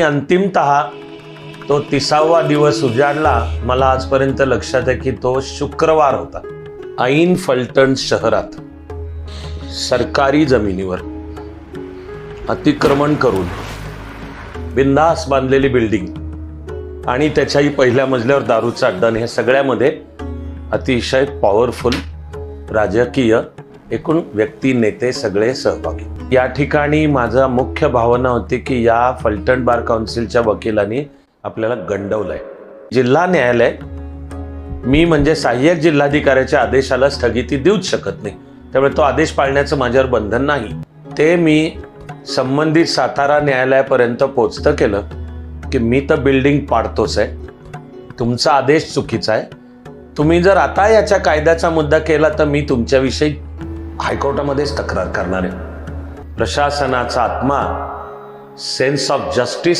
अंतिमत तो तिसावा दिवस उजाडला. मला आजपर्यंत लक्षात आहे की तो शुक्रवार होता. ऐन फलटण शहरात सरकारी जमिनीवर अतिक्रमण करून बिंदास बांधलेली बिल्डिंग आणि त्याच्याही पहिल्या मजल्यावर दारूचा अड्डा हे ह्या सगळ्यामध्ये अतिशय पॉवरफुल राजकीय एकूण व्यक्ती नेते सगळे सहभागी. या ठिकाणी माझा मुख्य भावना होती की या फलटण बार काउन्सिलच्या वकिलांनी आपल्याला गंडवलंय. जिल्हा न्यायालय मी म्हणजे सहाय्यक जिल्हाधिकाऱ्याच्या आदेशाला स्थगिती देऊच शकत नाही. त्यामुळे तो आदेश पाळण्याचं माझ्यावर बंधन नाही. ते मी संबंधित सातारा न्यायालयापर्यंत पोचतं केलं की मी तर बिल्डिंग पाडतोच आहे. तुमचा आदेश चुकीचा आहे. तुम्ही जर आता याच्या कायद्याचा मुद्दा केला तर मी तुमच्याविषयी हायकोर्टामध्येच तक्रार करणार. आहे प्रशासनाचा आत्मा सेन्स ऑफ जस्टिस